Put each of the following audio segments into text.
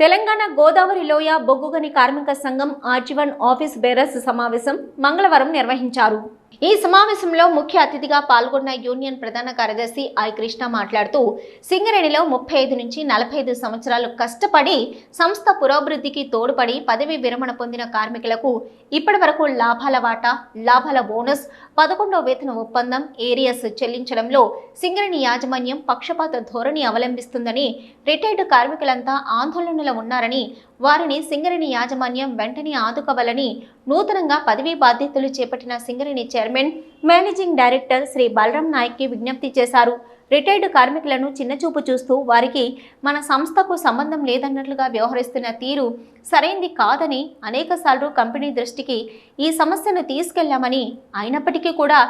తెలంగాణ గోదావరి లోయ బొగ్గుగని కార్మిక సంఘం ఆర్జీవన్ ఆఫీస్ బేరర్స్ సమావేశం మంగళవారం నిర్వహించారు. ఈ సమావేశంలో ముఖ్య అతిథిగా పాల్గొన్న యూనియన్ ప్రధాన కార్యదర్శి ఐ కృష్ణ మాట్లాడుతూ సింగరేణిలో ముప్పై ఐదు నుంచి నలభై ఐదు సంవత్సరాలు కష్టపడి సంస్థ పురోభివృద్ధికి తోడ్పడి పదవి విరమణ పొందిన కార్మికులకు ఇప్పటి వరకు లాభాల వాటా లాభాల బోనస్ పదకొండవ వేతన ఒప్పందం ఏరియస్ చెల్లించడంలో సింగరేణి యాజమాన్యం పక్షపాత ధోరణి అవలంబిస్తుందని రిటైర్డ్ కార్మికులంతా ఆందోళనలో ఉన్నారని వారిని సింగరేణి యాజమాన్యం వెంటనే ఆదుకోవాలని నూతనంగా పదవీ బాధ్యతలు చేపట్టిన Singareni chairman managing director Shri Balram నాయక్కి విజ్ఞప్తి చేశారు. రిటైర్డ్ కార్మికులను చిన్నచూపు చూస్తూ వారికి మన సంస్థకు సంబంధం లేదన్నట్లుగా వ్యవహరిస్తున్న తీరు సరైంది కాదని అనేకసార్లు కంపెనీ దృష్టికి ఈ సమస్యను తీసుకెళ్ళామని అయినప్పటికీ కూడా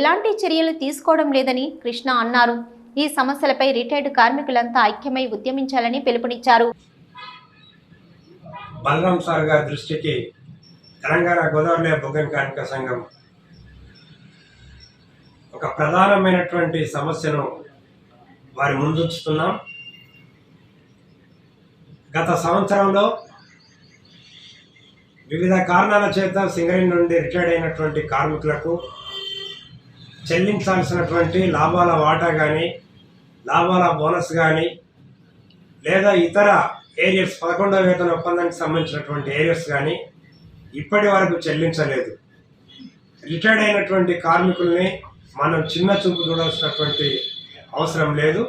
ఎలాంటి చర్యలు తీసుకోవడం లేదని కృష్ణ అన్నారు. ఈ సమస్యలపై రిటైర్డ్ కార్మికులంతా ఐక్యమై ఉద్యమించాలని పిలుపునిచ్చారు. బలరాం సార్ గారి దృష్టికి తెలంగాణ గోదావరి బొగ్గన్ కార్మిక సంఘం ఒక ప్రధానమైనటువంటి సమస్యను వారి ముందుంచుతున్నాం. గత సంవత్సరంలో వివిధ కారణాల చేత సింగరేణి నుండి రిటైర్డ్ అయినటువంటి కార్మికులకు చెల్లించాల్సినటువంటి లాభాల వాటా కానీ లాభాల బోనస్ కానీ లేదా ఇతర ఏరియర్స్ పదకొండవ వేతన ఒప్పందానికి సంబంధించినటువంటి ఏరియర్స్ కానీ ఇప్పటి వరకు చెల్లించలేదు. రిటైర్డ్ అయినటువంటి కార్మికుల్ని మనం చిన్న చూపు చూడాల్సినటువంటి అవసరం లేదు.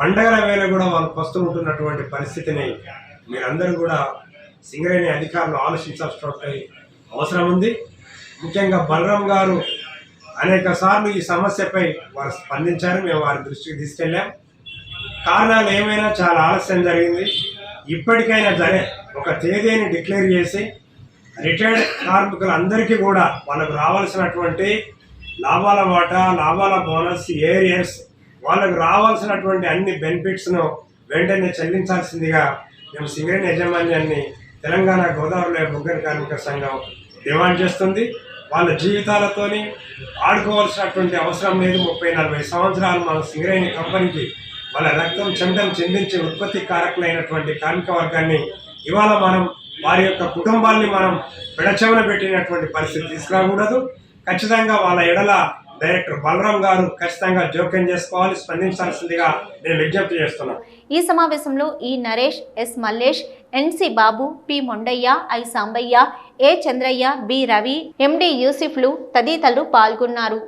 పండగల వేళ కూడా వాళ్ళకు వస్తూ ఉంటున్నటువంటి పరిస్థితిని మీరందరూ కూడా సింగరేణి అధికారులు ఆలోచించాల్సినటువంటి అవసరం ఉంది. ముఖ్యంగా బలరాం గారు అనేక సార్లు ఈ సమస్యపై వారు స్పందించారు. మేము వారి దృష్టికి తీసుకెళ్ళాం. కారణాలు ఏమైనా చాలా ఆలస్యం జరిగింది. ఇప్పటికైనా సరే ఒక తేదీని డిక్లేర్ చేసి రిటైర్డ్ కార్మికులందరికీ కూడా వాళ్ళకు రావాల్సినటువంటి లాభాల వాటా లాభాల బోనస్ ఏరియర్స్ వాళ్ళకు రావాల్సినటువంటి అన్ని బెనిఫిట్స్ను వెంటనే చెల్లించాల్సిందిగా మేము సింగరేణి యాజమాన్యాన్ని తెలంగాణ గోదావరిలో బొగ్గన కార్మిక సంఘం డిమాండ్ చేస్తుంది. వాళ్ళ జీవితాలతోని ఆడుకోవాల్సినటువంటి అవసరం లేదు. ముప్పై నలభై సంవత్సరాలు మన సింగరేణి కంపెనీకి వాళ్ళ రక్తం చందం చెందించే ఉత్పత్తి కారకులైనటువంటి కార్మిక వర్గాన్ని ఇవాళ మనం వారి యొక్క కుటుంబాన్ని మనం విడచవన పెట్టినటువంటి పరిస్థితి తీసుకురాకూడదు. ఖచ్చితంగా వాళ్ళ ఎడల డైరెక్టర్ బలరాం గారు ఖచ్చితంగా జోక్యం చేసుకోవాలి స్పందించాల్సిందిగా నేను విజ్ఞప్తి చేస్తున్నాను. ఈ సమావేశంలో ఈ Naresh S Mallesh N C Babu P Mondaiah I Sambaiah A Chandraiah B Ravi MD యూసిఫ్లు తదితరులు పాల్గొన్నారు.